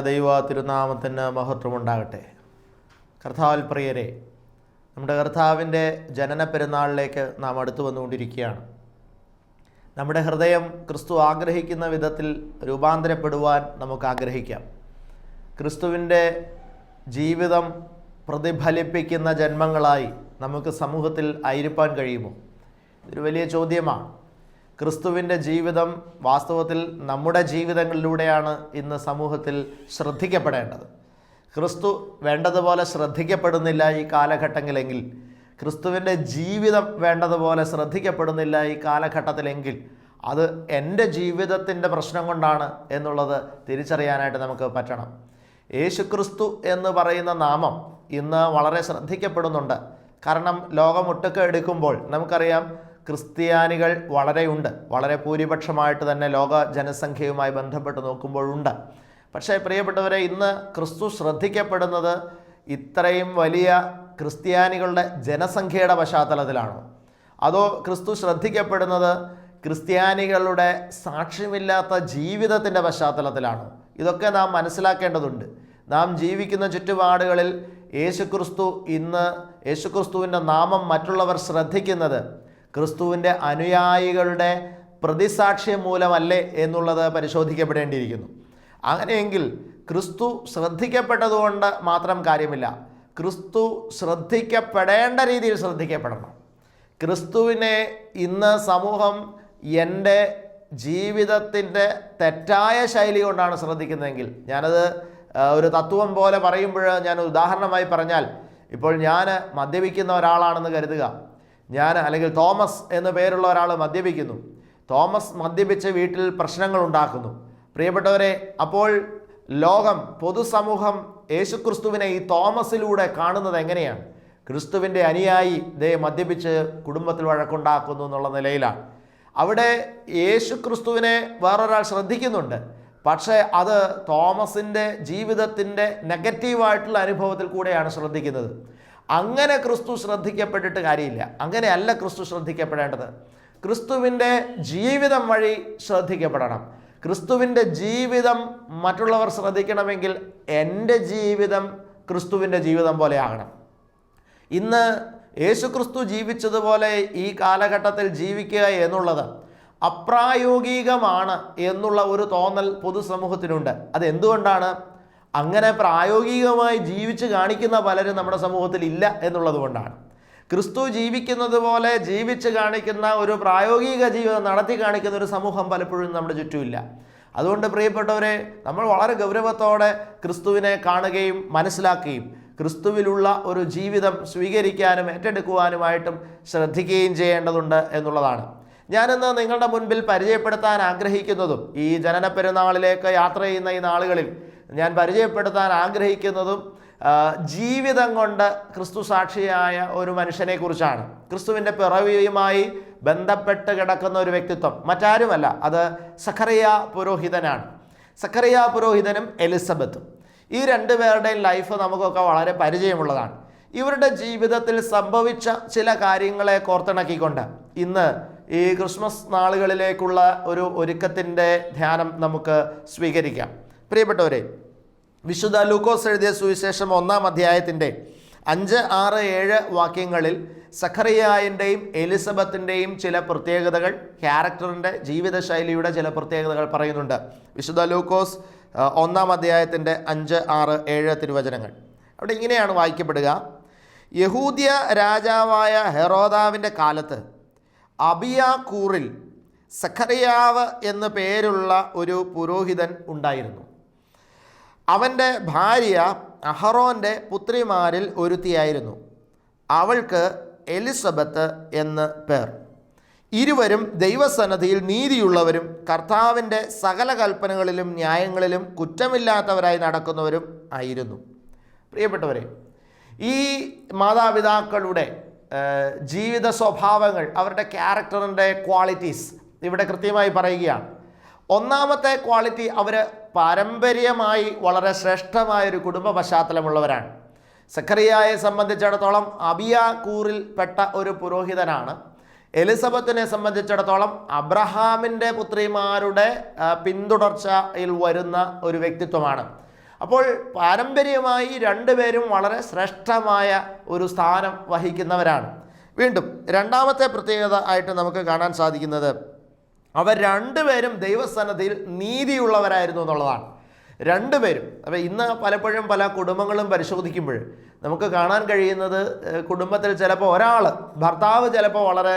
ദൈവ തിരുനാമത്തിന് മഹത്വമുണ്ടാകട്ടെ. കർത്താവിൽ പ്രിയരെ നമ്മുടെ കർത്താവിന്റെ ജനന പെരുന്നാളിലേക്ക് നാം അടുത്തു വന്നുകൊണ്ടിരിക്കുകയാണ്. നമ്മുടെ ഹൃദയം ക്രിസ്തു ആഗ്രഹിക്കുന്ന വിധത്തിൽ രൂപാന്തരപ്പെടുവാൻ നമുക്ക് ആഗ്രഹിക്കാം. ക്രിസ്തുവിന്റെ ജീവിതം പ്രതിഫലിപ്പിക്കുന്ന ജന്മങ്ങളായി നമുക്ക് സമൂഹത്തിൽ ആയിരിക്കാൻ കഴിയുമോ? ഇതൊരു വലിയ ചോദ്യമാണ്. ക്രിസ്തുവിന്റെ ജീവിതം വാസ്തവത്തിൽ നമ്മുടെ ജീവിതങ്ങളിലൂടെയാണ് ഇന്ന് സമൂഹത്തിൽ ശ്രദ്ധിക്കപ്പെടേണ്ടത്. ക്രിസ്തു വേണ്ടതുപോലെ ശ്രദ്ധിക്കപ്പെടുന്നില്ല ഈ കാലഘട്ടങ്ങളെങ്കിൽ ക്രിസ്തുവിന്റെ ജീവിതം വേണ്ടതുപോലെ ശ്രദ്ധിക്കപ്പെടുന്നില്ല ഈ കാലഘട്ടത്തിലെങ്കിൽ അത് എന്റെ ജീവിതത്തിന്റെ പ്രശ്നം കൊണ്ടാണ് എന്നുള്ളത് തിരിച്ചറിയാനായിട്ട് നമുക്ക് പറ്റണം. യേശുക്രിസ്തു എന്ന് പറയുന്ന നാമം ഇന്ന് വളരെ ശ്രദ്ധിക്കപ്പെടുന്നുണ്ട്. കാരണം ലോകം ഒട്ടുക്കെ എടുക്കുമ്പോൾ നമുക്കറിയാം ക്രിസ്ത്യാനികൾ വളരെയുണ്ട്. വളരെ ഭൂരിപക്ഷമായിട്ട് തന്നെ ലോക ജനസംഖ്യയുമായി ബന്ധപ്പെട്ട് നോക്കുമ്പോഴുണ്ട്. പക്ഷേ പ്രിയപ്പെട്ടവരെ ഇന്ന് ക്രിസ്തു ശ്രദ്ധിക്കപ്പെടുന്നത് ഇത്രയും വലിയ ക്രിസ്ത്യാനികളുടെ ജനസംഖ്യയുടെ പശ്ചാത്തലത്തിലാണോ? അതോ ക്രിസ്തു ശ്രദ്ധിക്കപ്പെടുന്നത് ക്രിസ്ത്യാനികളുടെ സാക്ഷ്യമില്ലാത്ത ജീവിതത്തിന്റെ പശ്ചാത്തലത്തിലാണോ? ഇതൊക്കെ നാം മനസ്സിലാക്കേണ്ടതുണ്ട്. നാം ജീവിക്കുന്ന ചുറ്റുപാടുകളിൽ യേശുക്രിസ്തു ഇന്ന് യേശുക്രിസ്തുവിന്റെ നാമം മറ്റുള്ളവർ ശ്രദ്ധിക്കുന്നത് ക്രിസ്തുവിന്റെ അനുയായികളുടെ പ്രതിസാക്ഷ്യം മൂലമല്ലേ എന്നുള്ളത് പരിശോധിക്കപ്പെടേണ്ടിയിരിക്കുന്നു. അങ്ങനെയെങ്കിൽ ക്രിസ്തു ശ്രദ്ധിക്കപ്പെട്ടതുകൊണ്ട് മാത്രം കാര്യമില്ല. ക്രിസ്തു ശ്രദ്ധിക്കപ്പെടേണ്ട രീതിയിൽ ശ്രദ്ധിക്കപ്പെടണം. ക്രിസ്തുവിനെ ഇന്ന് സമൂഹം എന്റെ ജീവിതത്തിന്റെ തെറ്റായ ശൈലി കൊണ്ടാണ് ശ്രദ്ധിക്കുന്നതെങ്കിൽ ഞാനത് ഒരു തത്വം പോലെ പറയുമ്പോൾ ഞാൻ ഉദാഹരണമായി പറഞ്ഞാൽ ഇപ്പോൾ ഞാൻ മദ്യപിക്കുന്ന ഒരാളാണെന്ന് കരുതുക. ഞാൻ അല്ലെങ്കിൽ തോമസ് എന്ന പേരുള്ള ഒരാൾ മദ്യപിക്കുന്നു. തോമസ് മദ്യപിച്ച് വീട്ടിൽ പ്രശ്നങ്ങൾ ഉണ്ടാക്കുന്നു. പ്രിയപ്പെട്ടവരെ അപ്പോൾ ലോകം പൊതുസമൂഹം യേശുക്രിസ്തുവിനെ ഈ തോമസിലൂടെ കാണുന്നത് എങ്ങനെയാണ്? ക്രിസ്തുവിന്റെ അനുയായി ദേ മദ്യപിച്ച് കുടുംബത്തിൽ വഴക്കുണ്ടാക്കുന്നു എന്നുള്ള നിലയിലാണ്. അവിടെ യേശു ക്രിസ്തുവിനെ വേറൊരാൾ ശ്രദ്ധിക്കുന്നുണ്ട്. പക്ഷേ അത് തോമസിന്റെ ജീവിതത്തിന്റെ നെഗറ്റീവായിട്ടുള്ള അനുഭവത്തിൽ കൂടെയാണ് ശ്രദ്ധിക്കുന്നത്. അങ്ങനെ ക്രിസ്തു ശ്രദ്ധിക്കപ്പെട്ടിട്ട് കാര്യമില്ല. അങ്ങനെയല്ല ക്രിസ്തു ശ്രദ്ധിക്കപ്പെടേണ്ടത്. ക്രിസ്തുവിന്റെ ജീവിതം വഴി ശ്രദ്ധിക്കപ്പെടണം. ക്രിസ്തുവിന്റെ ജീവിതം മറ്റുള്ളവർ ശ്രദ്ധിക്കണമെങ്കിൽ എന്റെ ജീവിതം ക്രിസ്തുവിന്റെ ജീവിതം പോലെ ആകണം. ഇന്ന് യേശുക്രിസ്തു ജീവിച്ചതുപോലെ ഈ കാലഘട്ടത്തിൽ ജീവിക്കുക എന്നുള്ളത് അപ്രായോഗികമാണ് എന്നുള്ള ഒരു തോന്നൽ പൊതുസമൂഹത്തിനുണ്ട്. അത് എന്തുകൊണ്ടാണ് അങ്ങനെ പ്രായോഗികമായി ജീവിച്ച് കാണിക്കുന്ന പലരും നമ്മുടെ സമൂഹത്തിൽ ഇല്ല എന്നുള്ളത് കൊണ്ടാണ്. ക്രിസ്തു ജീവിക്കുന്നത് പോലെ ജീവിച്ച് കാണിക്കുന്ന ഒരു പ്രായോഗിക ജീവിതം നടത്തി കാണിക്കുന്ന ഒരു സമൂഹം പലപ്പോഴും നമ്മുടെ ചുറ്റുമില്ല. അതുകൊണ്ട് പ്രിയപ്പെട്ടവരെ നമ്മൾ വളരെ ഗൗരവത്തോടെ ക്രിസ്തുവിനെ കാണുകയും മനസ്സിലാക്കുകയും ക്രിസ്തുവിലുള്ള ഒരു ജീവിതം സ്വീകരിക്കാനും ഏറ്റെടുക്കുവാനുമായിട്ടും ശ്രദ്ധിക്കുകയും ചെയ്യേണ്ടതുണ്ട് എന്നുള്ളതാണ്. ഞാനിന്ന് നിങ്ങളുടെ മുൻപിൽ പരിചയപ്പെടുത്താൻ ആഗ്രഹിക്കുന്നതും ഈ ജനന പെരുന്നാളിലേക്ക് യാത്ര ചെയ്യുന്ന ഈ നാളുകളിൽ ഞാൻ പരിചയപ്പെടുത്താൻ ആഗ്രഹിക്കുന്നതും ജീവിതം കൊണ്ട് ക്രിസ്തു സാക്ഷിയായ ഒരു മനുഷ്യനെക്കുറിച്ചാണ് ക്രിസ്തുവിന്റെ പിറവിയുമായി ബന്ധപ്പെട്ട് കിടക്കുന്ന ഒരു വ്യക്തിത്വം. മറ്റാരുമല്ല അത് സഖറിയ പുരോഹിതനാണ്. സഖറിയ പുരോഹിതനും എലിസബത്തും. ഈ രണ്ട് പേരുടെയും ലൈഫ് നമുക്കൊക്കെ വളരെ പരിചയമുള്ളതാണ്. ഇവരുടെ ജീവിതത്തിൽ സംഭവിച്ച ചില കാര്യങ്ങളെ കോർത്തിണക്കിക്കൊണ്ട് ഇന്ന് ഈ ക്രിസ്മസ് നാളുകളിലേക്കുള്ള ഒരു ഒരുക്കത്തിന്റെ ധ്യാനം നമുക്ക് സ്വീകരിക്കാം. പ്രിയപ്പെട്ടവരെ വിശുദ്ധ ലൂക്കോസ് എഴുതിയ സുവിശേഷം ഒന്നാം അധ്യായത്തിന്റെ അഞ്ച് ആറ് ഏഴ് വാക്യങ്ങളിൽ സഖറിയായന്റെയും എലിസബത്തിന്റെയും ചില പ്രത്യേകതകൾ ക്യാരക്ടറിന്റെ ജീവിതശൈലിയുടെ ചില പ്രത്യേകതകൾ പറയുന്നുണ്ട്. വിശുദ്ധ ലൂക്കോസ് ഒന്നാം അധ്യായത്തിന്റെ അഞ്ച് ആറ് ഏഴ് തിരുവചനങ്ങൾ. അവിടെ ഇങ്ങനെയാണ് വായിക്കപ്പെടുക. യഹൂദിയ രാജാവായ ഹെറോദാവിന്റെ കാലത്ത് അബിയാക്കൂറിൽ സഖറിയാവ് എന്ന് പേരുള്ള ഒരു പുരോഹിതൻ ഉണ്ടായിരുന്നു. അവന്റെ ഭാര്യ അഹറോന്റെ പുത്രിമാരിൽ ഒരുത്തിയായിരുന്നു. അവൾക്ക് എലിസബത്ത് എന്ന് പേർ. ഇരുവരും ദൈവസന്നദ്ധിയിൽ നീതിയുള്ളവരും കർത്താവിന്റെ സകല കൽപ്പനകളിലും ന്യായങ്ങളിലും കുറ്റമില്ലാത്തവരായി നടക്കുന്നവരും ആയിരുന്നു. പ്രിയപ്പെട്ടവരെ ഈ മാതാപിതാക്കളുടെ ജീവിത സ്വഭാവങ്ങൾ അവരുടെ ക്യാരക്ടറിന്റെ ക്വാളിറ്റീസ് ഇവിടെ കൃത്യമായി പറയുകയാണ്. ഒന്നാമത്തെ ക്വാളിറ്റി അവർ പാരമ്പര്യമായി വളരെ ശ്രേഷ്ഠമായ ഒരു കുടുംബ പശ്ചാത്തലമുള്ളവരാണ്. സക്കറിയായെ സംബന്ധിച്ചിടത്തോളം അബിയാക്കൂറിൽ പെട്ട ഒരു പുരോഹിതനാണ്. എലിസബത്തിനെ സംബന്ധിച്ചിടത്തോളം അബ്രഹാമിന്റെ പുത്രിമാരുടെ പിന്തുടർച്ചയിൽ വരുന്ന ഒരു വ്യക്തിത്വമാണ്. അപ്പോൾ പാരമ്പര്യമായി രണ്ടുപേരും വളരെ ശ്രേഷ്ഠമായ ഒരു സ്ഥാനം വഹിക്കുന്നവരാണ്. വീണ്ടും രണ്ടാമത്തെ പ്രത്യേകത ആയിട്ട് നമുക്ക് കാണാൻ സാധിക്കുന്നത് അവർ രണ്ടുപേരും ദൈവസന്നദ്ധിയിൽ നീതിയുള്ളവരായിരുന്നു എന്നുള്ളതാണ്. രണ്ടുപേരും. അപ്പോൾ ഇന്ന് പലപ്പോഴും പല കുടുംബങ്ങളും പരിശോധിക്കുമ്പോൾ നമുക്ക് കാണാൻ കഴിയുന്നത് കുടുംബത്തിൽ ചിലപ്പോൾ ഒരാൾ ഭർത്താവ് ചിലപ്പോൾ വളരെ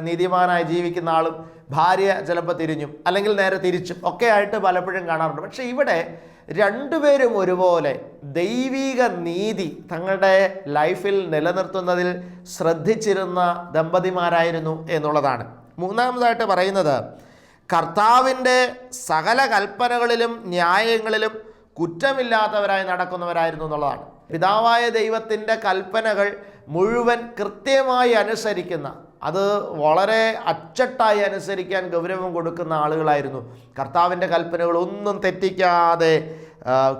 നീതിമാനായി ജീവിക്കുന്ന ആളും ഭാര്യ ചിലപ്പോൾ തിരിഞ്ഞും അല്ലെങ്കിൽ നേരെ തിരിച്ചും ഒക്കെ ആയിട്ട് പലപ്പോഴും കാണാറുണ്ട്. പക്ഷേ ഇവിടെ രണ്ടുപേരും ഒരുപോലെ ദൈവിക നീതി തങ്ങളുടെ ലൈഫിൽ നിലനിർത്തുന്നതിൽ ശ്രദ്ധിച്ചിരുന്ന ദമ്പതിമാരായിരുന്നു എന്നുള്ളതാണ്. മൂന്നാമതായിട്ട് പറയുന്നത് കർത്താവിന്റെ സകല കൽപ്പനകളിലും ന്യായങ്ങളിലും കുറ്റമില്ലാത്തവരായി നടക്കുന്നവരായിരുന്നു എന്നുള്ളതാണ്. പിതാവായ ദൈവത്തിന്റെ കൽപ്പനകൾ മുഴുവൻ കൃത്യമായി അനുസരിക്കുന്ന അത് വളരെ അച്ചട്ടായി അനുസരിക്കാൻ ഗൗരവം കൊടുക്കുന്ന ആളുകളായിരുന്നു. കർത്താവിന്റെ കൽപ്പനകൾ ഒന്നും തെറ്റിക്കാതെ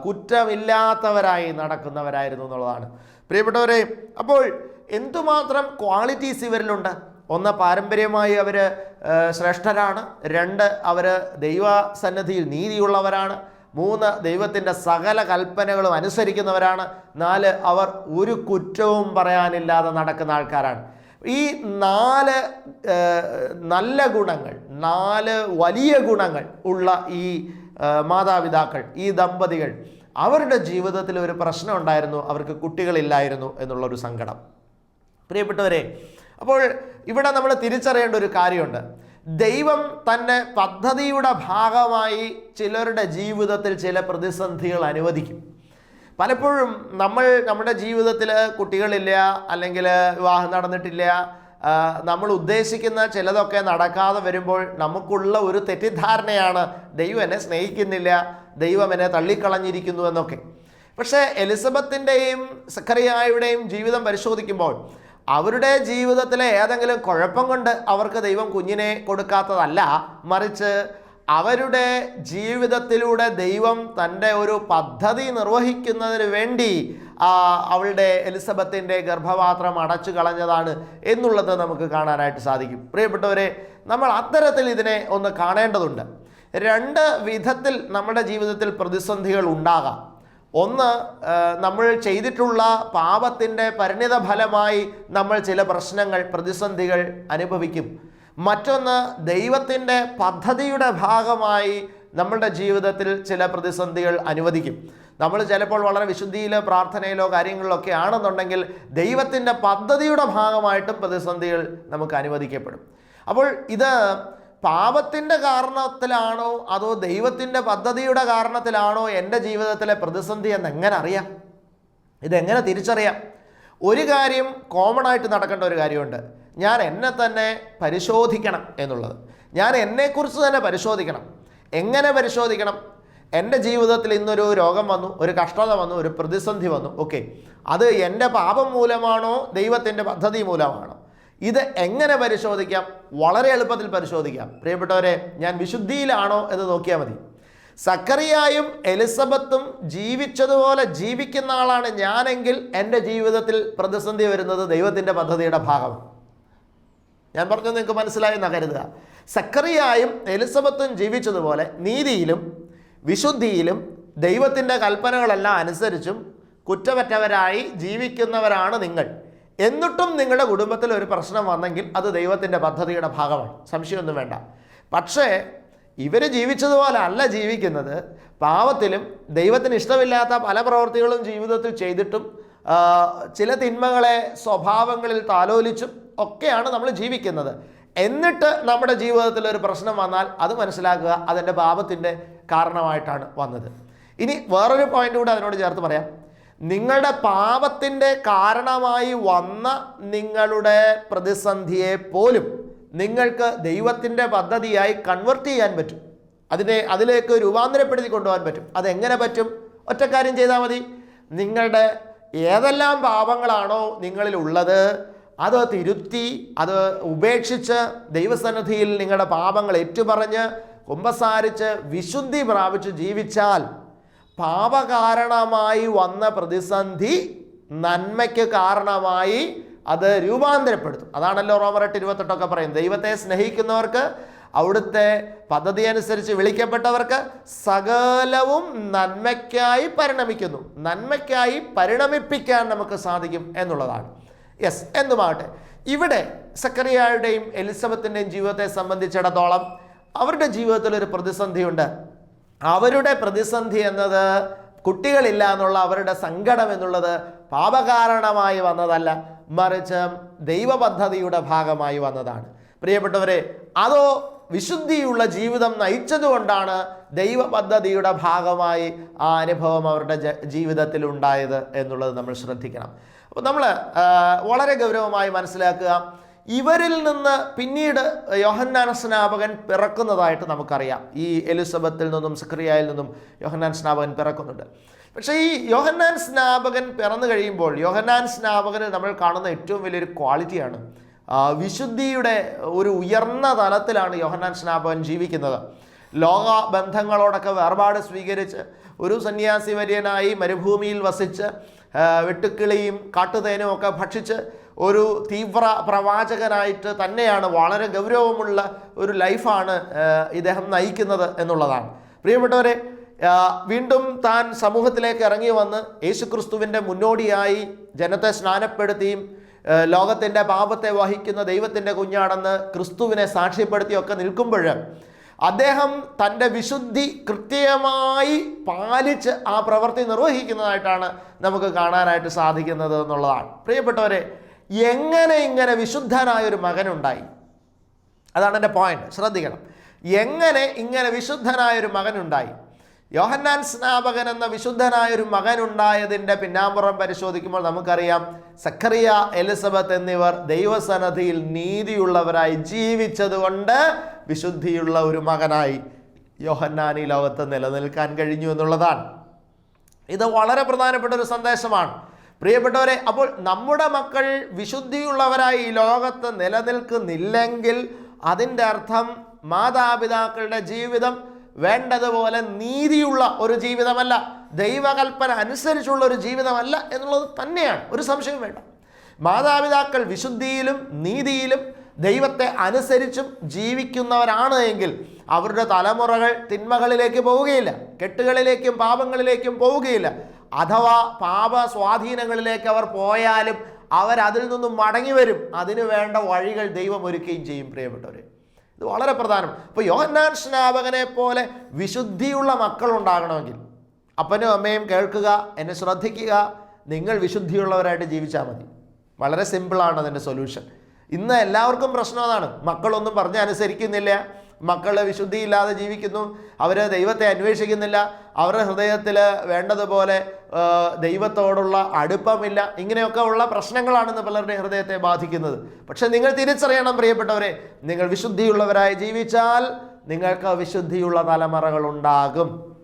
കുറ്റമില്ലാത്തവരായി നടക്കുന്നവരായിരുന്നു എന്നുള്ളതാണ്. പ്രിയപ്പെട്ടവരെ അപ്പോൾ എന്തുമാത്രം ക്വാളിറ്റീസ് ഇവരിലുണ്ട്? ഒന്ന് പാരമ്പര്യമായി അവർ ശ്രേഷ്ഠരാണ്. രണ്ട് അവർ ദൈവസന്നിധിയിൽ നീതിയുള്ളവരാണ്. മൂന്ന് ദൈവത്തിന്റെ സകല കൽപ്പനകളും അനുസരിക്കുന്നവരാണ്. നാല് അവർ ഒരു കുറ്റവും പറയാനില്ലാതെ നടക്കുന്ന ആൾക്കാരാണ്. ഈ നാല് നല്ല ഗുണങ്ങൾ നാല് വലിയ ഗുണങ്ങൾ ഉള്ള ഈ മാതാപിതാക്കൾ ഈ ദമ്പതികൾ അവരുടെ ജീവിതത്തിൽ ഒരു പ്രശ്നം ഉണ്ടായിരുന്നു. അവർക്ക് കുട്ടികളില്ലായിരുന്നു എന്നുള്ളൊരു സങ്കടം. പ്രിയപ്പെട്ടവരെ അപ്പോൾ ഇവിടെ നമ്മൾ തിരിച്ചറിയേണ്ട ഒരു കാര്യമുണ്ട്. ദൈവം തന്നെ പദ്ധതിയുടെ ഭാഗമായി ചിലരുടെ ജീവിതത്തിൽ ചില പ്രതിസന്ധികൾ അനുവദിക്കും. പലപ്പോഴും നമ്മൾ നമ്മുടെ ജീവിതത്തിൽ കുട്ടികളില്ല അല്ലെങ്കിൽ വിവാഹം നടന്നിട്ടില്ല നമ്മൾ ഉദ്ദേശിക്കുന്ന ചിലതൊക്കെ നടക്കാതെ വരുമ്പോൾ നമുക്കുള്ള ഒരു തെറ്റിദ്ധാരണയാണ് ദൈവം എന്നെ സ്നേഹിക്കുന്നില്ല ദൈവം എന്നെ തള്ളിക്കളഞ്ഞിരിക്കുന്നു എന്നൊക്കെ. പക്ഷേ എലിസബത്തിന്റെയും സക്കറിയായുടെയും ജീവിതം പരിശോധിക്കുമ്പോൾ അവരുടെ ജീവിതത്തിലെ ഏതെങ്കിലും കുഴപ്പം കൊണ്ട് അവർക്ക് ദൈവം കുഞ്ഞിനെ കൊടുക്കാത്തതല്ല മറിച്ച് അവരുടെ ജീവിതത്തിലൂടെ ദൈവം തന്റെ ഒരു പദ്ധതി നിർവഹിക്കുന്നതിന് വേണ്ടി അവളുടെ എലിസബത്തിന്റെ ഗർഭപാത്രം അടച്ചു കളഞ്ഞതാണ് എന്നുള്ളത് നമുക്ക് കാണാനായിട്ട് സാധിക്കും. പ്രിയപ്പെട്ടവരെ നമ്മൾ അത്തരത്തിൽ ഇതിനെ ഒന്ന് കാണേണ്ടതുണ്ട്. രണ്ട് വിധത്തിൽ നമ്മുടെ ജീവിതത്തിൽ പ്രതിസന്ധികൾ ഉണ്ടാകാം. ഒന്ന് നമ്മൾ ചെയ്തിട്ടുള്ള പാപത്തിന്റെ പരിണിത ഫലമായി നമ്മൾ ചില പ്രശ്നങ്ങൾ പ്രതിസന്ധികൾ അനുഭവിക്കും. മറ്റൊന്ന് ദൈവത്തിന്റെ പദ്ധതിയുടെ ഭാഗമായി നമ്മളുടെ ജീവിതത്തിൽ ചില പ്രതിസന്ധികൾ അനുവദിക്കും. നമ്മൾ ചിലപ്പോൾ വളരെ വിശുദ്ധിയിലോ പ്രാർത്ഥനയിലോ കാര്യങ്ങളിലൊക്കെ ആണെന്നുണ്ടെങ്കിൽ ദൈവത്തിന്റെ പദ്ധതിയുടെ ഭാഗമായിട്ടും പ്രതിസന്ധികൾ നമുക്ക് അനുവദിക്കപ്പെടും. അപ്പോൾ ഇത് പാപത്തിന്റെ കാരണത്തിലാണോ? അതോ ദൈവത്തിന്റെ പദ്ധതിയുടെ കാരണത്തിലാണോ എന്റെ ജീവിതത്തിലെ പ്രതിസന്ധി എന്ന് എങ്ങനെ അറിയാം? ഇതെങ്ങനെ തിരിച്ചറിയാം? ഒരു കാര്യം കോമൺ ആയിട്ട് നടക്കേണ്ട ഒരു കാര്യമുണ്ട്. ഞാൻ എന്നെ തന്നെ പരിശോധിക്കണം എന്നുള്ളത്. ഞാൻ എന്നെക്കുറിച്ച് തന്നെ പരിശോധിക്കണം. എങ്ങനെ പരിശോധിക്കണം? എന്റെ ജീവിതത്തിൽ ഇന്നൊരു രോഗം വന്നു ഒരു കഷ്ടത വന്നു ഒരു പ്രതിസന്ധി വന്നു. ഓക്കെ അത് എന്റെ പാപം മൂലമാണോ ദൈവത്തിന്റെ പദ്ധതി മൂലമാണോ? ഇത് എങ്ങനെ പരിശോധിക്കാം? വളരെ എളുപ്പത്തിൽ പരിശോധിക്കാം. പ്രിയപ്പെട്ടവരെ ഞാൻ വിശുദ്ധിയിലാണോ എന്ന് നോക്കിയാൽ മതി. സക്കറിയായും എലിസബത്തും ജീവിച്ചതുപോലെ ജീവിക്കുന്ന ആളാണ് ഞാനെങ്കിൽ എന്റെ ജീവിതത്തിൽ പ്രതിസന്ധി വരുന്നത് ദൈവത്തിന്റെ പദ്ധതിയുടെ ഭാഗമാണ് ഞാൻ പറഞ്ഞത് നിങ്ങൾക്ക് മനസ്സിലായെന്ന കരുതുക. സക്കറിയായും എലിസബത്തും ജീവിച്ചതുപോലെ നീതിയിലും വിശുദ്ധിയിലും ദൈവത്തിന്റെ കൽപ്പനകളെല്ലാം അനുസരിച്ചും കുറ്റമറ്റവരായി ജീവിക്കുന്നവരാണ് നിങ്ങൾ. എന്നിട്ടും നിങ്ങളുടെ കുടുംബത്തിൽ ഒരു പ്രശ്നം വന്നെങ്കിൽ അത് ദൈവത്തിന്റെ പദ്ധതിയുടെ ഭാഗമാണ്. സംശയമൊന്നും വേണ്ട. പക്ഷേ ഇവർ ജീവിച്ചതുപോലെ അല്ല ജീവിക്കുന്നത്. പാവത്തിലും ദൈവത്തിന് ഇഷ്ടമില്ലാത്ത പല പ്രവൃത്തികളും ജീവിതത്തിൽ ചെയ്തിട്ടും ചില തിന്മകളെ സ്വഭാവങ്ങളിൽ താലോലിച്ചും ഒക്കെയാണ് നമ്മൾ ജീവിക്കുന്നത്. എന്നിട്ട് നമ്മുടെ ജീവിതത്തിൽ ഒരു പ്രശ്നം വന്നാൽ അത് മനസ്സിലാക്കുക അതിന്റെ പാപത്തിന്റെ കാരണമായിട്ടാണ് വന്നത്. ഇനി വേറൊരു പോയിന്റ് കൂടെ അതിനോട് ചേർത്ത് പറയാം. നിങ്ങളുടെ പാപത്തിന്റെ കാരണമായി വന്ന നിങ്ങളുടെ പ്രതിസന്ധിയെ പോലും നിങ്ങൾക്ക് ദൈവത്തിന്റെ പദ്ധതിയായി കൺവെർട്ട് ചെയ്യാൻ പറ്റും. അതിനെ അതിലേക്ക് രൂപാന്തരപ്പെടുത്തി കൊണ്ടുപോകാൻ പറ്റും. അതെങ്ങനെ പറ്റും? ഒറ്റക്കാര്യം ചെയ്താൽ മതി. നിങ്ങളുടെ ഏതെല്ലാം പാപങ്ങളാണോ നിങ്ങളിൽ ഉള്ളത് അത് തിരുത്തി അത് ഉപേക്ഷിച്ച് ദൈവസന്നിധിയിൽ നിങ്ങളുടെ പാപങ്ങൾ ഏറ്റുപറഞ്ഞ് കുമ്പസാരിച്ച് വിശുദ്ധി പ്രാപിച്ച് ജീവിച്ചാൽ പാപകാരണമായി വന്ന പ്രതിസന്ധി നന്മയ്ക്ക് കാരണമായി അത് രൂപാന്തരപ്പെടുത്തും. അതാണല്ലോ റോമർ ഇരുപത്തെട്ടൊക്കെ പറയുന്നത്. ദൈവത്തെ സ്നേഹിക്കുന്നവർക്ക് അവിടുത്തെ പദ്ധതി അനുസരിച്ച് വിളിക്കപ്പെട്ടവർക്ക് സകലവും നന്മയ്ക്കായി പരിണമിക്കുന്നു. നന്മയ്ക്കായി പരിണമിപ്പിക്കാൻ നമുക്ക് സാധിക്കും എന്നുള്ളതാണ്. യെസ് എന്തുമാകട്ടെ. ഇവിടെ സക്കറിയായുടെയും എലിസബത്തിന്റെയും ജീവിതത്തെ സംബന്ധിച്ചിടത്തോളം അവരുടെ ജീവിതത്തിൽ ഒരു പ്രതിസന്ധിയുണ്ട്. അവരുടെ പ്രതിസന്ധി എന്നത് കുട്ടികളില്ല എന്നുള്ള അവരുടെ സങ്കടം എന്നുള്ളത് പാപകാരണമായി വന്നതല്ല മറിച്ച് ദൈവപദ്ധതിയുടെ ഭാഗമായി വന്നതാണ്. പ്രിയപ്പെട്ടവരെ അതോ വിശുദ്ധിയുള്ള ജീവിതം നയിച്ചതുകൊണ്ടാണ് ദൈവ പദ്ധതിയുടെ ഭാഗമായി ആ അനുഭവം അവരുടെ ജീവിതത്തിൽ ഉണ്ടായത് എന്നുള്ളത് നമ്മൾ ശ്രദ്ധിക്കണം. അപ്പോൾ നമ്മൾ വളരെ ഗൗരവമായി മനസ്സിലാക്കുക. ഇവരിൽ നിന്ന് പിന്നീട് യോഹന്നാൻ സ്നാപകൻ പിറക്കുന്നതായിട്ട് നമുക്കറിയാം. ഈ എലിസബത്തിൽ നിന്നും സക്രിയയിൽ നിന്നും യോഹന്നാൻ സ്നാപകൻ പിറക്കുന്നുണ്ട്. പക്ഷേ ഈ യോഹന്നാൻ സ്നാപകൻ പിറന്നു കഴിയുമ്പോൾ യോഹന്നാൻ സ്നാപകന് നമ്മൾ കാണുന്ന ഏറ്റവും വലിയൊരു ക്വാളിറ്റിയാണ്. വിശുദ്ധിയുടെ ഒരു ഉയർന്ന തലത്തിലാണ് യോഹന്നാൻ സ്നാപകൻ ജീവിക്കുന്നത്. ലോക ബന്ധങ്ങളോടൊക്കെ വേർപാട് സ്വീകരിച്ച് ഒരു സന്യാസി വര്യനായി മരുഭൂമിയിൽ വസിച്ച് വെട്ടുക്കിളിയും കാട്ടുതേനും ഒക്കെ ഭക്ഷിച്ച് ഒരു തീവ്ര പ്രവാചകനായിട്ട് തന്നെയാണ് വളരെ ഗൗരവമുള്ള ഒരു ലൈഫാണ് ഇദ്ദേഹം നയിക്കുന്നത് എന്നുള്ളതാണ്. പ്രിയപ്പെട്ടവരെ വീണ്ടും താൻ സമൂഹത്തിലേക്ക് ഇറങ്ങി വന്ന് യേശുക്രിസ്തുവിന്റെ മുന്നോടിയായി ജനത്തെ സ്നാനപ്പെടുത്തിയും ലോകത്തിന്റെ പാപത്തെ വഹിക്കുന്ന ദൈവത്തിന്റെ കുഞ്ഞാണെന്ന് ക്രിസ്തുവിനെ സാക്ഷ്യപ്പെടുത്തിയൊക്കെ നിൽക്കുമ്പോൾ അദ്ദേഹം തന്റെ വിശുദ്ധി കൃത്യമായി പാലിച്ച് ആ പ്രവൃത്തി നിർവഹിക്കുന്നതായിട്ടാണ് നമുക്ക് കാണാനായിട്ട് സാധിക്കുന്നത് എന്നുള്ളതാണ്. പ്രിയപ്പെട്ടവരെ എങ്ങനെ ഇങ്ങനെ വിശുദ്ധനായ ഒരു മകനുണ്ടായി? അതാണ് എന്റെ പോയിന്റ് ശ്രദ്ധിക്കണം. എങ്ങനെ ഇങ്ങനെ വിശുദ്ധനായ ഒരു മകനുണ്ടായി? യോഹന്നാൻ സ്നാപകൻ എന്ന വിശുദ്ധനായ ഒരു മകനുണ്ടായതിന്റെ പിന്നാമ്പുറം പരിശോധിക്കുമ്പോൾ നമുക്കറിയാം സക്കറിയ എലിസബത്ത് എന്നിവർ ദൈവസന്നധിയിൽ നീതിയുള്ളവരായി ജീവിച്ചതുകൊണ്ട് വിശുദ്ധിയുള്ള ഒരു മകനായി യോഹന്നാൻ ഈ ലോകത്ത് നിലനിൽക്കാൻ കഴിഞ്ഞു എന്നുള്ളതാണ്. ഇത് വളരെ പ്രധാനപ്പെട്ട ഒരു സന്ദേശമാണ്. പ്രിയപ്പെട്ടവരെ അപ്പോൾ നമ്മുടെ മക്കൾ വിശുദ്ധിയുള്ളവരായി ഈ ലോകത്ത് നിലനിൽക്കുന്നില്ലെങ്കിൽ അതിന്റെ അർത്ഥം മാതാപിതാക്കളുടെ ജീവിതം വേണ്ടതുപോലെ നീതിയുള്ള ഒരു ജീവിതമല്ല. ദൈവകൽപ്പന അനുസരിച്ചുള്ള ഒരു ജീവിതമല്ല എന്നുള്ളത് തന്നെയാണ്. ഒരു സംശയം വേണ്ട. മാതാപിതാക്കൾ വിശുദ്ധിയിലും നീതിയിലും ദൈവത്തെ അനുസരിച്ചും ജീവിക്കുന്നവരാണ് എങ്കിൽ അവരുടെ തലമുറകൾ തിന്മകളിലേക്ക് പോവുകയില്ല. കെട്ടുകളിലേക്കും പാപങ്ങളിലേക്കും പോവുകയില്ല. അഥവാ പാപ സ്വാധീനങ്ങളിലേക്ക് അവർ പോയാലും അവരതിൽ നിന്നും മടങ്ങി വരും. അതിനു വേണ്ട വഴികൾ ദൈവം ഒരുക്കുകയും ചെയ്യും പ്രിയപ്പെട്ടവർ ഇത് വളരെ പ്രധാനം. ഇപ്പോൾ യോഹന്നാൻ സ്നാപകനെ പോലെ വിശുദ്ധിയുള്ള മക്കൾ ഉണ്ടാകണമെങ്കിൽ അപ്പനും അമ്മയും കേൾക്കുക എന്നെ ശ്രദ്ധിക്കുക നിങ്ങൾ വിശുദ്ധിയുള്ളവരായിട്ട് ജീവിച്ചാൽ മതി. വളരെ സിമ്പിളാണ് അതിന്റെ സൊല്യൂഷൻ ഇന്ന് എല്ലാവർക്കും പ്രശ്നം അതാണ്. മക്കളൊന്നും പറഞ്ഞ് അനുസരിക്കുന്നില്ല. മക്കൾ വിശുദ്ധിയില്ലാതെ ജീവിക്കുന്നു. അവർ ദൈവത്തെ അന്വേഷിക്കുന്നില്ല. അവരുടെ ഹൃദയത്തിൽ വേണ്ടതുപോലെ ദൈവത്തോടുള്ള അടുപ്പമില്ല. ഇങ്ങനെയൊക്കെ ഉള്ള പ്രശ്നങ്ങളാണെന്ന് പലരുടെ ഹൃദയത്തെ ബാധിക്കുന്നത്. പക്ഷെ നിങ്ങൾ തിരിച്ചറിയണം പ്രിയപ്പെട്ടവരെ. നിങ്ങൾ വിശുദ്ധിയുള്ളവരായി ജീവിച്ചാൽ നിങ്ങൾക്ക് വിശുദ്ധിയുള്ള തലമുറകൾ ഉണ്ടാകും.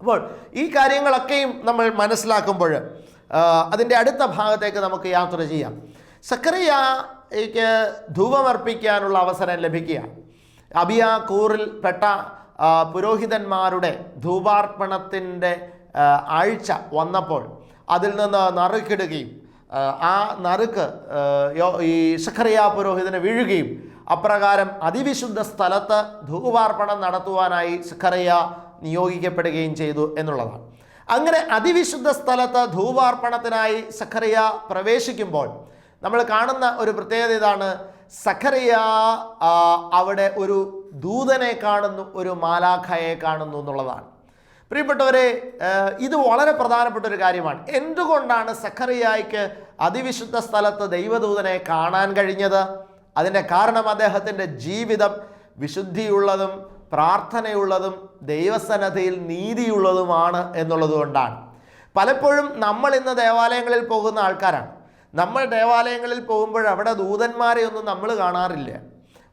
അപ്പോൾ ഈ കാര്യങ്ങളൊക്കെയും നമ്മൾ മനസ്സിലാക്കുമ്പോൾ അതിന്റെ അടുത്ത ഭാഗത്തേക്ക് നമുക്ക് യാത്ര ചെയ്യാം. സക്കറിയയ്ക്ക് ധൂപമർപ്പിക്കാനുള്ള അവസരം ലഭിക്കുകയാണ് അബിയ കൂറിൽ പെട്ട പുരോഹിതന്മാരുടെ ധൂപാർപ്പണത്തിന്റെ ആഴ്ച വന്നപ്പോൾ അതിൽ നിന്ന് നറുക്കിടുകയും ആ, ആ നറുക്ക് ഈ സഖറിയ പുരോഹിതന് വീഴുകയും അപ്രകാരം അതിവിശുദ്ധ സ്ഥലത്ത് ധൂപാർപ്പണം നടത്തുവാനായി സഖറിയ നിയോഗിക്കപ്പെടുകയും ചെയ്തു എന്നുള്ളതാണ്. അങ്ങനെ അതിവിശുദ്ധ സ്ഥലത്ത് ധൂപാർപ്പണത്തിനായി സഖറിയ പ്രവേശിക്കുമ്പോൾ നമ്മൾ കാണുന്ന ഒരു പ്രത്യേകത ഇതാണ്. സഖറിയ അവിടെ ഒരു ദൂതനെ കാണുന്നു ഒരു മാലാഖയെ കാണുന്നു എന്നുള്ളതാണ്. പ്രിയപ്പെട്ടവരെ ഇത് വളരെ പ്രധാനപ്പെട്ട ഒരു കാര്യമാണ്. എന്തുകൊണ്ടാണ് സഖറിയായിക്ക് അതിവിശുദ്ധ സ്ഥലത്ത് ദൈവദൂതനെ കാണാൻ കഴിഞ്ഞത്? അതിന്റെ കാരണം അദ്ദേഹത്തിന്റെ ജീവിതം വിശുദ്ധിയുള്ളതും പ്രാർത്ഥനയുള്ളതും ദൈവസന്നദ്ധയിൽ നീതിയുള്ളതുമാണ് എന്നുള്ളതുകൊണ്ടാണ് പലപ്പോഴും നമ്മൾ ഇന്ന് ദേവാലയങ്ങളിൽ പോകുന്ന ആൾക്കാരാണ്. നമ്മൾ ദേവാലയങ്ങളിൽ പോകുമ്പോൾ അവിടെ ദൂതന്മാരെ ഒന്നും നമ്മൾ കാണാറില്ല.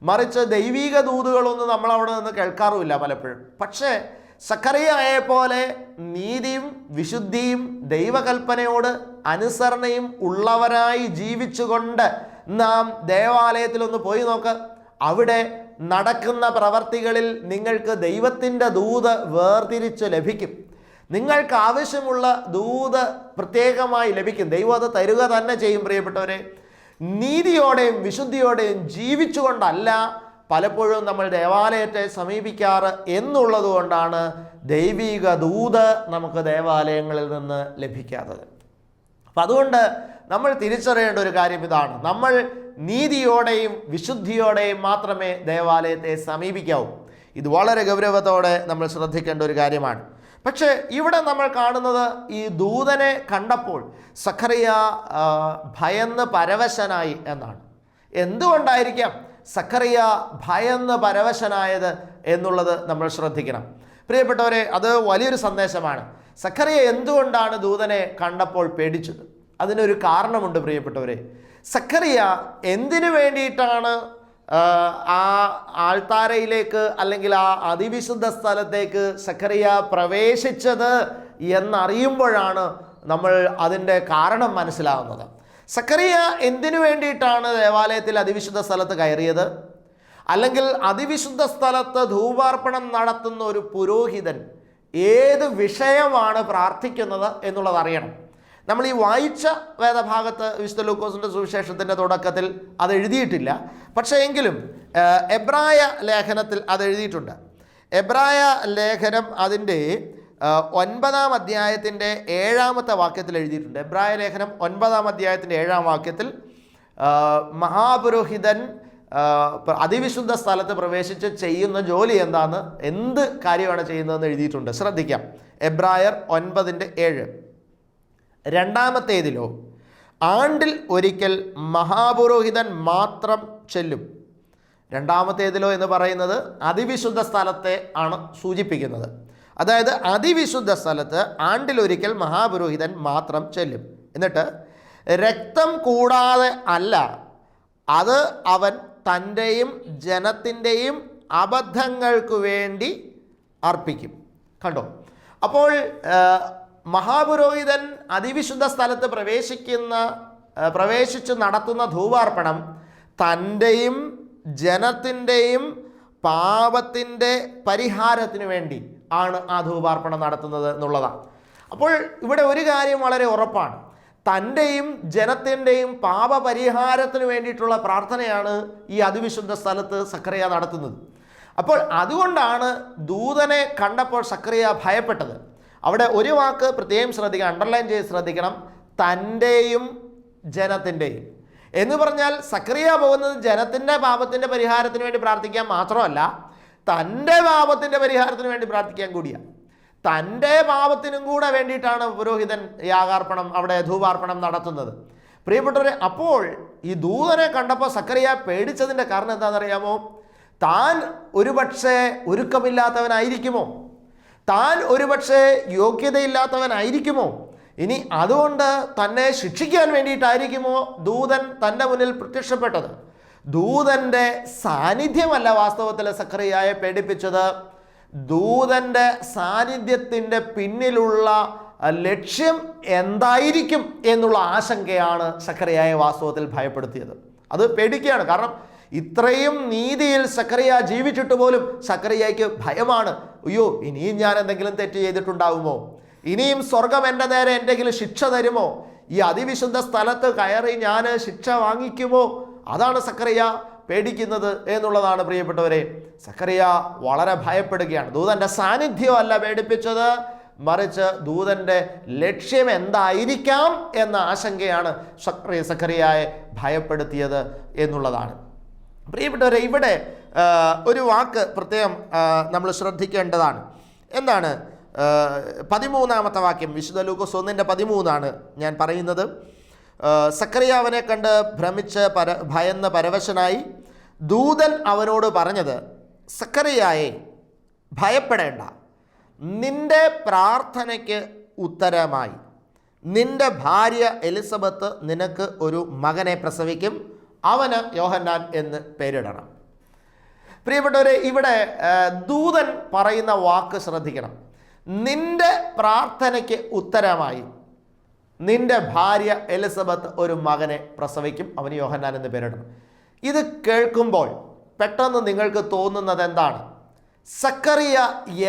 മറിച്ച് ദൈവീക ദൂതുകളൊന്നും നമ്മൾ അവിടെ നിന്ന് കേൾക്കാറുമില്ല പലപ്പോഴും. പക്ഷേ സക്കറിയായെ പോലെ നീതിയും വിശുദ്ധിയും ദൈവകൽപ്പനയോട് അനുസരണയും ഉള്ളവരായി ജീവിച്ചുകൊണ്ട് നാം ദേവാലയത്തിലൊന്ന് പോയി നോക്ക്. അവിടെ നടക്കുന്ന പ്രവർത്തികളിൽ നിങ്ങൾക്ക് ദൈവത്തിന്റെ ദൂത് വേർതിരിച്ച് ലഭിക്കും. നിങ്ങൾക്ക് ആവശ്യമുള്ള ദൂത് പ്രത്യേകമായി ലഭിക്കും. ദൈവം അത് തരുക തന്നെ ചെയ്യും പ്രിയപ്പെട്ടവരെ. നീതിയോടെയും വിശുദ്ധിയോടെയും ജീവിച്ചുകൊണ്ടല്ല പലപ്പോഴും നമ്മൾ ദേവാലയത്തെ സമീപിക്കാറ് എന്നുള്ളത് കൊണ്ടാണ് ദൈവിക ദൂത് നമുക്ക് ദേവാലയങ്ങളിൽ നിന്ന് ലഭിക്കാത്തത്. അപ്പം അതുകൊണ്ട് നമ്മൾ തിരിച്ചറിയേണ്ട ഒരു കാര്യം ഇതാണ്. നമ്മൾ നീതിയോടെയും വിശുദ്ധിയോടെയും മാത്രമേ ദേവാലയത്തെ സമീപിക്കാവൂ. ഇത് വളരെ ഗൗരവത്തോടെ നമ്മൾ ശ്രദ്ധിക്കേണ്ട ഒരു കാര്യമാണ്. പക്ഷേ ഇവിടെ നമ്മൾ കാണുന്നത് ഈ ദൂതനെ കണ്ടപ്പോൾ സഖറിയ ഭയന്ന് പരവശനായി എന്നാണ്. എന്തുകൊണ്ടായിരിക്കാം സഖറിയ ഭയന്ന് പരവശനായത് എന്നുള്ളത് നമ്മൾ ശ്രദ്ധിക്കണം. പ്രിയപ്പെട്ടവരെ അത് വലിയൊരു സന്ദേശമാണ്. സഖറിയ എന്തുകൊണ്ടാണ് ദൂതനെ കണ്ടപ്പോൾ പേടിച്ചത്? അതിനൊരു കാരണമുണ്ട് പ്രിയപ്പെട്ടവരെ. സഖറിയ എന്തിനു വേണ്ടിയിട്ടാണ് ആ, ആൾത്താരയിലേക്ക് അല്ലെങ്കിൽ ആ അതിവിശുദ്ധ സ്ഥലത്തേക്ക് സക്കറിയ പ്രവേശിച്ചത് എന്നറിയുമ്പോഴാണ് നമ്മൾ അതിന്റെ കാരണം മനസ്സിലാവുന്നത്. സക്കറിയ എന്തിനു വേണ്ടിയിട്ടാണ് ദേവാലയത്തിൽ അതിവിശുദ്ധ സ്ഥലത്ത് കയറിയത്? അല്ലെങ്കിൽ അതിവിശുദ്ധ സ്ഥലത്ത് ധൂപാർപ്പണം നടത്തുന്ന ഒരു പുരോഹിതൻ ഏത് വിഷയമാണ് പ്രാർത്ഥിക്കുന്നത് എന്നുള്ളത് അറിയണം. നമ്മൾ ഈ വായിച്ച വേദഭാഗത്ത് വിശുദ്ധ ലൂക്കോസിന്റെ സുവിശേഷത്തിന്റെ തുടക്കത്തിൽ അത് എഴുതിയിട്ടില്ല. പക്ഷേ എങ്കിലും എബ്രായ ലേഖനത്തിൽ അത് എഴുതിയിട്ടുണ്ട്. എബ്രായ ലേഖനം അതിന്റെ ഒൻപതാം അധ്യായത്തിന്റെ ഏഴാമത്തെ വാക്യത്തിൽ എഴുതിയിട്ടുണ്ട്. എബ്രായ ലേഖനം ഒൻപതാം അധ്യായത്തിന്റെ ഏഴാം വാക്യത്തിൽ മഹാപുരോഹിതൻ അതിവിശുദ്ധ സ്ഥലത്ത് പ്രവേശിച്ച് ചെയ്യുന്ന ജോലി എന്താണ് എന്ത് കാര്യമാണ് ചെയ്യുന്നതെന്ന് എഴുതിയിട്ടുണ്ട്. ശ്രദ്ധിക്കാം. എബ്രായർ ഒൻപതിന്റെ ഏഴ്. രണ്ടാമത്തേതിലോ ആണ്ടിൽ ഒരിക്കൽ മഹാപുരോഹിതൻ മാത്രം ചെല്ലും. രണ്ടാമത്തേതിലോ എന്ന് പറയുന്നത് അതിവിശുദ്ധ സ്ഥലത്തെ ആണ് സൂചിപ്പിക്കുന്നത്. അതായത് അതിവിശുദ്ധ സ്ഥലത്ത് ആണ്ടിലൊരിക്കൽ മഹാപുരോഹിതൻ മാത്രം ചെല്ലും. എന്നിട്ട് രക്തം കൂടാതെ അല്ല അത് അവൻ തന്റെയും ജനത്തിന്റെയും അബദ്ധങ്ങൾക്ക് വേണ്ടി അർപ്പിക്കും. കണ്ടോ? അപ്പോൾ മഹാപുരോഹിതൻ അതിവിശുദ്ധ സ്ഥലത്ത് പ്രവേശിക്കുന്ന പ്രവേശിച്ച് നടത്തുന്ന ധൂപാർപ്പണം തന്റെയും ജനത്തിന്റെയും പാപത്തിന്റെ പരിഹാരത്തിന് വേണ്ടി ആണ് ആ ധൂപാർപ്പണം നടത്തുന്നത് എന്നുള്ളതാണ്. അപ്പോൾ ഇവിടെ ഒരു കാര്യം വളരെ ഉറപ്പാണ്. തന്റെയും ജനത്തിന്റെയും പാപപരിഹാരത്തിന് വേണ്ടിയിട്ടുള്ള പ്രാർത്ഥനയാണ് ഈ അതിവിശുദ്ധ സ്ഥലത്ത് സക്രിയ നടത്തുന്നത്. അപ്പോൾ അതുകൊണ്ടാണ് ദൂതനെ കണ്ടപ്പോൾ സക്രിയ ഭയപ്പെട്ടത്. അവിടെ ഒരു വാക്ക് പ്രത്യേകം ശ്രദ്ധിക്കണം അണ്ടർലൈൻ ചെയ്ത് ശ്രദ്ധിക്കണം. തന്റെയും ജനത്തിന്റെയും എന്ന് പറഞ്ഞാൽ സക്രിയ പോകുന്നത് ജനത്തിന്റെ പാപത്തിന്റെ പരിഹാരത്തിന് വേണ്ടി പ്രാർത്ഥിക്കാൻ മാത്രമല്ല തന്റെ പാപത്തിന്റെ പരിഹാരത്തിന് വേണ്ടി പ്രാർത്ഥിക്കാൻ കൂടിയാണ് തന്റെ പാപത്തിനും കൂടെ വേണ്ടിയിട്ടാണ് പുരോഹിതൻ യാഗാർപ്പണം അവിടെ ധൂപാർപ്പണം നടത്തുന്നത്. പ്രിയപ്പെട്ടവരെ അപ്പോൾ ഈ ദൂതനെ കണ്ടപ്പോൾ സക്കറിയ പേടിച്ചതിന്റെ കാരണം എന്താണെന്നറിയാമോ? താൻ ഒരുപക്ഷെ ഒരുക്കമില്ലാത്തവനായിരിക്കുമോ? താൻ ഒരുപക്ഷെ യോഗ്യതയില്ലാത്തവനായിരിക്കുമോ? ഇനി അതുകൊണ്ട് തന്നെ ശിക്ഷിക്കാൻ വേണ്ടിയിട്ടായിരിക്കുമോ ദൂതൻ തന്റെ മുന്നിൽ പ്രത്യക്ഷപ്പെട്ടത്? ദൂതന്റെ സാന്നിധ്യമല്ല വാസ്തവത്തിൽ സക്രിയായെ പേടിപ്പിച്ചത്. ദൂതന്റെ സാന്നിധ്യത്തിന്റെ പിന്നിലുള്ള ലക്ഷ്യം എന്തായിരിക്കും എന്നുള്ള ആശങ്കയാണ് സക്രിയായ വാസ്തവത്തിൽ ഭയപ്പെടുത്തിയത്. അത് പേടിക്കുകയാണ്. കാരണം ഇത്രയും നീതിയിൽ സക്കറിയ ജീവിച്ചിട്ട് പോലും സക്കറിയയ്ക്ക് ഭയമാണ്. അയ്യോ ഇനിയും ഞാൻ എന്തെങ്കിലും തെറ്റ് ചെയ്തിട്ടുണ്ടാവുമോ? ഇനിയും സ്വർഗം എന്റെ നേരെ എന്തെങ്കിലും ശിക്ഷ തരുമോ? ഈ അതിവിശുദ്ധ സ്ഥലത്ത് കയറി ഞാൻ ശിക്ഷ വാങ്ങിക്കുമോ? അതാണ് സക്കറിയ പേടിക്കുന്നത് എന്നുള്ളതാണ് പ്രിയപ്പെട്ടവരെ. സക്കറിയ വളരെ ഭയപ്പെടുകയാണ്. ദൂതന്റെ സാന്നിധ്യമല്ല പേടിപ്പിച്ചത്. മറിച്ച് ദൂതന്റെ ലക്ഷ്യം എന്തായിരിക്കാം എന്ന ആശങ്കയാണ് സക്രിയ സക്കറിയായെ ഭയപ്പെടുത്തിയത് എന്നുള്ളതാണ്. പ്രിയപ്പെട്ടവരെ ഇവിടെ ഒരു വാക്ക് പ്രത്യേകം നമ്മൾ ശ്രദ്ധിക്കേണ്ടതാണ്. എന്താണ്? പതിമൂന്നാമത്തെ വാക്യം വിശുദ്ധ ലൂക്കോസ് ഒന്നിന്റെ പതിമൂന്നാണ് ഞാൻ പറയുന്നത്. സക്രിയാവനെ കണ്ട് ഭ്രമിച്ച് പര ഭയന്ന് പരവശനായി ദൂതൻ അവനോട് പറഞ്ഞത് സക്കറിയായെ ഭയപ്പെടേണ്ട. നിന്റെ പ്രാർത്ഥനയ്ക്ക് ഉത്തരമായി. നിന്റെ ഭാര്യ എലിസബത്ത് നിനക്ക് ഒരു മകനെ പ്രസവിക്കും. അവന് യോഹന്നാൻ എന്ന് പേരിടണം. പ്രിയപ്പെട്ടവരെ ഇവിടെ ദൂതൻ പറയുന്ന വാക്ക് ശ്രദ്ധിക്കണം. നിന്റെ പ്രാർത്ഥനയ്ക്ക് ഉത്തരമായി. നിന്റെ ഭാര്യ എലിസബത്ത് ഒരു മകനെ പ്രസവിക്കും അവന് യോഹന്നാൻ എന്ന് പേരിടണം. ഇത് കേൾക്കുമ്പോൾ പെട്ടെന്ന് നിങ്ങൾക്ക് തോന്നുന്നത് എന്താണ്? സക്കറിയ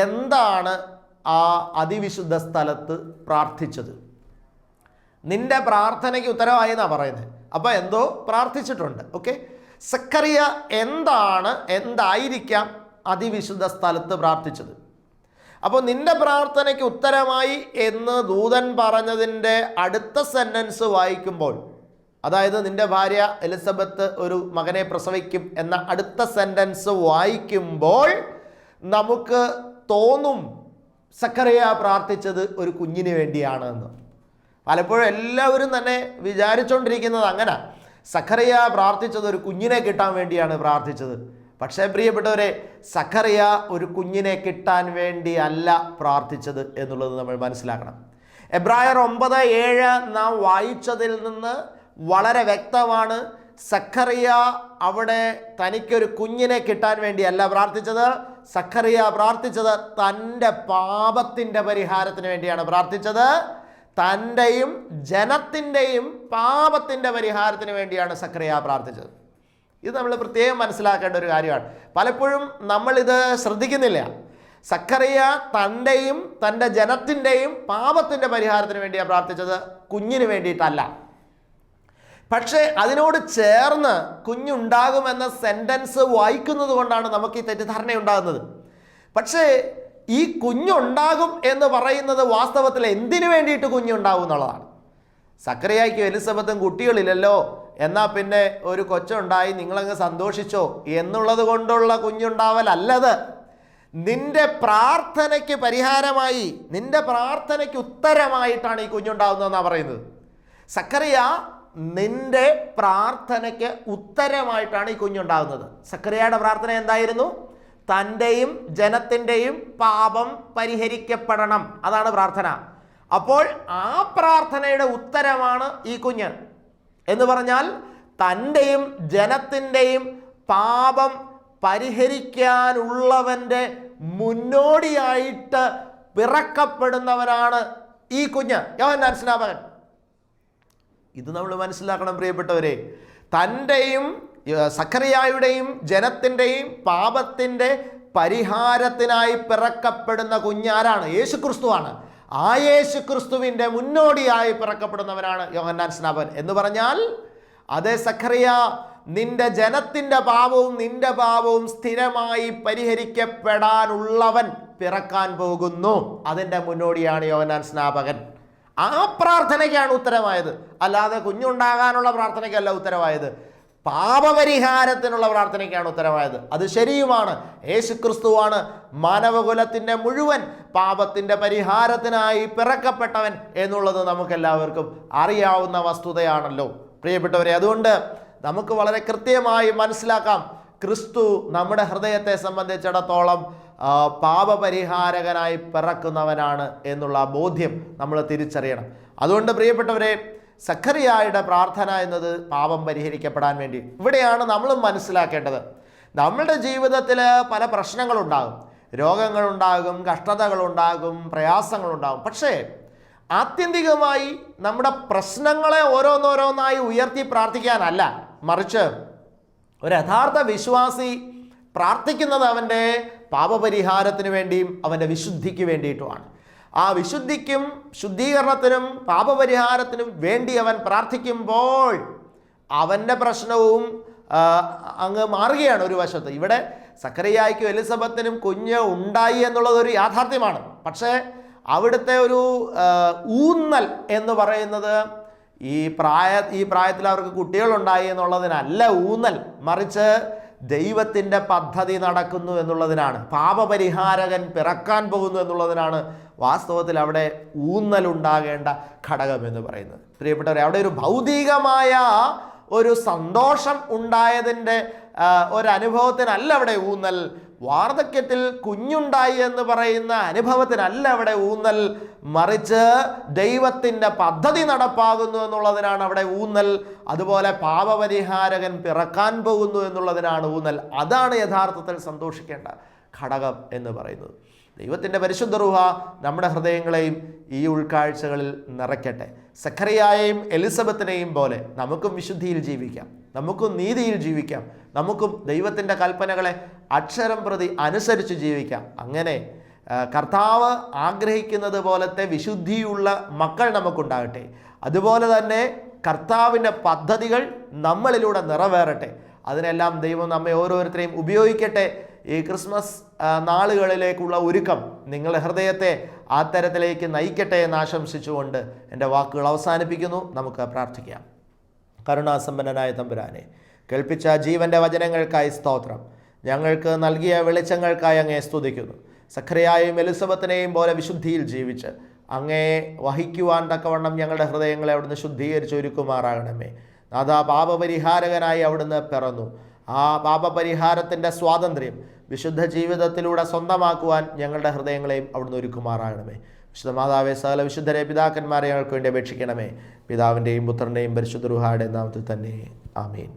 എന്താണ് ആ അതിവിശുദ്ധ സ്ഥലത്ത് പ്രാർത്ഥിച്ചത്? നിന്റെ പ്രാർത്ഥനയ്ക്ക് ഉത്തരവായി എന്നാണ് പറയുന്നത് അപ്പോൾ എന്തോ പ്രാർത്ഥിച്ചിട്ടുണ്ട് ഓക്കെ സക്കറിയ എന്താണ് എന്തായിരിക്കാം അതിവിശുദ്ധ സ്ഥലത്ത് പ്രാർത്ഥിച്ചത്? അപ്പോൾ നിന്റെ പ്രാർത്ഥനയ്ക്ക് ഉത്തരമായി എന്ന് ദൂതൻ പറഞ്ഞതിന്റെ അടുത്ത സെന്റൻസ് വായിക്കുമ്പോൾ അതായത് നിന്റെ ഭാര്യ എലിസബത്ത് ഒരു മകനെ പ്രസവിക്കും എന്ന അടുത്ത സെന്റൻസ് വായിക്കുമ്പോൾ നമുക്ക് തോന്നും സക്കറിയ പ്രാർത്ഥിച്ചത് ഒരു കുഞ്ഞിന് വേണ്ടിയാണ് എന്ന്. പലപ്പോഴും എല്ലാവരും തന്നെ വിചാരിച്ചുകൊണ്ടിരിക്കുന്നത് അങ്ങനെ. സഖറിയ പ്രാർത്ഥിച്ചത് ഒരു കുഞ്ഞിനെ കിട്ടാൻ വേണ്ടിയാണ് പ്രാർത്ഥിച്ചത്. പക്ഷേ പ്രിയപ്പെട്ടവരെ സഖറിയ ഒരു കുഞ്ഞിനെ കിട്ടാൻ വേണ്ടി അല്ല പ്രാർത്ഥിച്ചത് എന്നുള്ളത് നമ്മൾ മനസ്സിലാക്കണം. എബ്രായർ ഒമ്പത് ഏഴ് നാം വായിച്ചതിൽ നിന്ന് വളരെ വ്യക്തമാണ് സഖറിയ അവിടെ തനിക്കൊരു കുഞ്ഞിനെ കിട്ടാൻ വേണ്ടിയല്ല പ്രാർത്ഥിച്ചത്. സഖറിയ പ്രാർത്ഥിച്ചത് തന്റെ പാപത്തിന്റെ പരിഹാരത്തിന് വേണ്ടിയാണ് പ്രാർത്ഥിച്ചത്. തന്റെയും ജനത്തിന്റെയും പാപത്തിന്റെ പരിഹാരത്തിന് വേണ്ടിയാണ് സക്രിയ പ്രാർത്ഥിച്ചത്. ഇത് നമ്മൾ പ്രത്യേകം മനസ്സിലാക്കേണ്ട ഒരു കാര്യമാണ്. പലപ്പോഴും നമ്മളിത് ശ്രദ്ധിക്കുന്നില്ല. സക്കറിയ തന്റെയും തന്റെ ജനത്തിന്റെയും പാപത്തിന്റെ പരിഹാരത്തിന് വേണ്ടിയാണ് പ്രാർത്ഥിച്ചത്. കുഞ്ഞിന് വേണ്ടിയിട്ടല്ല. പക്ഷേ അതിനോട് ചേർന്ന് കുഞ്ഞുണ്ടാകുമെന്ന സെന്റൻസ് വായിക്കുന്നത് കൊണ്ടാണ് നമുക്ക് ഈ തെറ്റിദ്ധാരണ ഉണ്ടാകുന്നത് പക്ഷേ ഈ കുഞ്ഞുണ്ടാകും എന്ന് പറയുന്നത് വാസ്തവത്തിൽ എന്തിനു വേണ്ടിയിട്ട് കുഞ്ഞുണ്ടാവും എന്നുള്ളതാണ്. സക്കറിയായ്ക്കും എലിസബത്തും കുട്ടികളില്ലല്ലോ എന്നാൽ പിന്നെ ഒരു കൊച്ചുണ്ടായി നിങ്ങളങ്ങ് സന്തോഷിച്ചോ എന്നുള്ളത് കൊണ്ടുള്ള കുഞ്ഞുണ്ടാവലല്ലത്. നിന്റെ പ്രാർത്ഥനയ്ക്ക് പരിഹാരമായി നിന്റെ പ്രാർത്ഥനയ്ക്ക് ഉത്തരമായിട്ടാണ് ഈ കുഞ്ഞുണ്ടാവുന്നതെന്നാണ് പറയുന്നത്. സക്കറിയ നിന്റെ പ്രാർത്ഥനയ്ക്ക് ഉത്തരമായിട്ടാണ് ഈ കുഞ്ഞുണ്ടാകുന്നത്. സക്കറിയയുടെ പ്രാർത്ഥന എന്തായിരുന്നു? തന്റെയും ജനത്തിന്റെയും പാപം പരിഹരിക്കപ്പെടണം. അതാണ് പ്രാർത്ഥന. അപ്പോൾ ആ പ്രാർത്ഥനയുടെ ഉത്തരമാണ് ഈ കുഞ്ഞ്. എന്ന് പറഞ്ഞാൽ തന്റെയും ജനത്തിന്റെയും പാപം പരിഹരിക്കാനുള്ളവന്റെ മുന്നോടിയായിട്ട് പിറക്കപ്പെടുന്നവനാണ് ഈ കുഞ്ഞ്. യോഹന്നാൻ സ്നാപകൻ. ഇത് നമ്മൾ മനസ്സിലാക്കണം പ്രിയപ്പെട്ടവരെ. തന്റെയും ഏർ, സക്കറിയായുടെയും ജനത്തിന്റെയും പാപത്തിന്റെ പരിഹാരത്തിനായി പിറക്കപ്പെടുന്ന കുഞ്ഞാരാണ്? യേശു ക്രിസ്തുവാണ് ആ യേശു ക്രിസ്തുവിന്റെ മുന്നോടിയായി പിറക്കപ്പെടുന്നവനാണ് യോഹന്നാൻ സ്നാപൻ എന്ന് പറഞ്ഞാൽ അതേ സഖറിയ നിന്റെ ജനത്തിന്റെ പാപവും നിന്റെ പാപവും സ്ഥിരമായി പരിഹരിക്കപ്പെടാനുള്ളവൻ പിറക്കാൻ പോകുന്നു. അതിന്റെ മുന്നോടിയാണ് യോഹന്നാൻ സ്നാപകൻ ആ പ്രാർത്ഥനയ്ക്കാണ് ഉത്തരമായത്. അല്ലാതെ കുഞ്ഞുണ്ടാകാനുള്ള പ്രാർത്ഥനയ്ക്കല്ല ഉത്തരമായത്. പാപപരിഹാരത്തിനുള്ള പ്രാർത്ഥനയ്ക്കാണ് ഉത്തരമായത് അത് ശരിയുമാണ്. യേശുക്രിസ്തുവാണ് മാനവകുലത്തിന്റെ മുഴുവൻ പാപത്തിന്റെ പരിഹാരത്തിനായി പിറക്കപ്പെട്ടവൻ എന്നുള്ളത് നമുക്കെല്ലാവർക്കും അറിയാവുന്ന വസ്തുതയാണല്ലോ. പ്രിയപ്പെട്ടവരെ അതുകൊണ്ട് നമുക്ക് വളരെ കൃത്യമായി മനസ്സിലാക്കാം. ക്രിസ്തു നമ്മുടെ ഹൃദയത്തെ സംബന്ധിച്ചിടത്തോളം പാപപരിഹാരകനായി പിറക്കുന്നവനാണ് എന്നുള്ള ബോധ്യം നമ്മൾ തിരിച്ചറിയണം. അതുകൊണ്ട് പ്രിയപ്പെട്ടവരെ സഖറിയായുടെ പ്രാർത്ഥന എന്നത് പാപം പരിഹരിക്കപ്പെടാൻ വേണ്ടി. ഇവിടെയാണ് നമ്മൾ മനസ്സിലാക്കേണ്ടത്. നമ്മളുടെ ജീവിതത്തിൽ പല പ്രശ്നങ്ങളുണ്ടാകും. രോഗങ്ങളുണ്ടാകും കഷ്ടതകളുണ്ടാകും പ്രയാസങ്ങളുണ്ടാകും. പക്ഷേ ആത്യന്തികമായി നമ്മുടെ പ്രശ്നങ്ങളെ ഓരോന്നോരോന്നായി ഉയർത്തി പ്രാർത്ഥിക്കാനല്ല മറിച്ച് ഒരു യഥാർത്ഥ വിശ്വാസി പ്രാർത്ഥിക്കുന്നത് അവന്റെ പാപപരിഹാരത്തിന് വേണ്ടിയും അവന്റെ വിശുദ്ധിക്ക് വേണ്ടിയിട്ടുമാണ്. ആ വിശുദ്ധിക്കും ശുദ്ധീകരണത്തിനും പാപപരിഹാരത്തിനും വേണ്ടി അവൻ പ്രാർത്ഥിക്കുമ്പോൾ അവന്റെ പ്രശ്നവും അങ്ങ് മാറുകയാണ് ഒരു വശത്ത്. ഇവിടെ സക്കറിയായ്ക്കും എലിസബത്തിനും കുഞ്ഞ് ഉണ്ടായി എന്നുള്ളത് ഒരു യാഥാർത്ഥ്യമാണ്. പക്ഷേ അവിടുത്തെ ഒരു ഊന്നൽ എന്ന് പറയുന്നത് ഈ പ്രായ ഈ പ്രായത്തിൽ അവർക്ക് കുട്ടികളുണ്ടായി എന്നുള്ളതിനല്ല ഊന്നൽ. മറിച്ച് ദൈവത്തിന്റെ പദ്ധതി നടക്കുന്നു എന്നുള്ളതിനാണ്. പാപപരിഹാരകൻ പിറക്കാൻ പോകുന്നു എന്നുള്ളതിനാണ് വാസ്തവത്തിൽ അവിടെ ഊന്നലുണ്ടാകേണ്ട ഘടകം എന്ന് പറയുന്നത്. പ്രിയപ്പെട്ടവരെ അവിടെ ഒരു ഭൗതികമായ ഒരു സന്തോഷം ഉണ്ടായതിന്റെ ഒരനുഭവത്തിനല്ല അവിടെ ഊന്നൽ വാർദ്ധക്യത്തിൽ കുഞ്ഞുണ്ടായി എന്ന് പറയുന്ന അനുഭവത്തിനല്ല അവിടെ ഊന്നൽ. മറിച്ച് ദൈവത്തിന്റെ പദ്ധതി നടപ്പാകുന്നു എന്നുള്ളതിനാണ് അവിടെ ഊന്നൽ. അതുപോലെ പാപപരിഹാരകൻ പിറക്കാൻ പോകുന്നു എന്നുള്ളതിനാണ് ഊന്നൽ. അതാണ് യഥാർത്ഥത്തിൽ സന്തോഷിക്കേണ്ട ഘടകം എന്ന് പറയുന്നത്. ദൈവത്തിന്റെ പരിശുദ്ധ റുഹ നമ്മുടെ ഹൃദയങ്ങളെയും ഈ ഉൾക്കാഴ്ചകളിൽ നിറയ്ക്കട്ടെ. സഖറിയായെയും എലിസബത്തിനെയും പോലെ നമുക്കും വിശുദ്ധിയിൽ ജീവിക്കാം. നമുക്കും നീതിയിൽ ജീവിക്കാം. നമുക്കും ദൈവത്തിന്റെ കൽപ്പനകളെ അക്ഷരം പ്രതി അനുസരിച്ച് ജീവിക്കാം. അങ്ങനെ കർത്താവ് ആഗ്രഹിക്കുന്നത് പോലത്തെ വിശുദ്ധിയുള്ള മക്കൾ നമുക്കുണ്ടാകട്ടെ. അതുപോലെ തന്നെ കർത്താവിന്റെ പദ്ധതികൾ നമ്മളിലൂടെ നിറവേറട്ടെ. അതിനെല്ലാം ദൈവം നമ്മെ ഓരോരുത്തരെയും ഉപയോഗിക്കട്ടെ. ഈ ക്രിസ്മസ് നാളുകളിലേക്കുള്ള ഒരുക്കം നിങ്ങളുടെ ഹൃദയത്തെ ആ തരത്തിലേക്ക് നയിക്കട്ടെ എന്ന് ആശംസിച്ചുകൊണ്ട് എന്റെ വാക്കുകൾ അവസാനിപ്പിക്കുന്നു. നമുക്ക് പ്രാർത്ഥിക്കാം. കരുണാസമ്പന്നനായ തമ്പുരാനെ കേൾപ്പിച്ച ജീവന്റെ വചനങ്ങൾക്കായി സ്തോത്രം. ഞങ്ങൾക്ക് നൽകിയ വെളിച്ചങ്ങൾക്കായി അങ്ങേ സ്തുതിക്കുന്നു. സഖറിയായും എലിസബത്തിനെയും പോലെ വിശുദ്ധിയിൽ ജീവിച്ച് അങ്ങേ വഹിക്കുവാൻ തക്കവണ്ണം ഞങ്ങളുടെ ഹൃദയങ്ങളെ അവിടുന്ന് ശുദ്ധീകരിച്ച് ഒരുക്കുമാറാകണമേ നാഥാ പാപപരിഹാരകനായി അവിടുന്ന് പിറന്നു. ആ പാപപരിഹാരത്തിന്റെ സ്വാതന്ത്ര്യം വിശുദ്ധ ജീവിതത്തിലൂടെ സ്വന്തമാക്കുവാൻ ഞങ്ങളുടെ ഹൃദയങ്ങളെയും അവിടുന്ന് ഒരുക്കുമാറാകണമേ. വിശുദ്ധ മാതാവെ സകല വിശുദ്ധരെ പിതാക്കന്മാരെ ഞങ്ങൾക്ക് വേണ്ടി അപേക്ഷിക്കണമേ. പിതാവിന്റെയും പുത്രന്റെയും പരിശുദ്ധ റുഹായുടെ നാമത്തിൽ തന്നെ. ആമീൻ.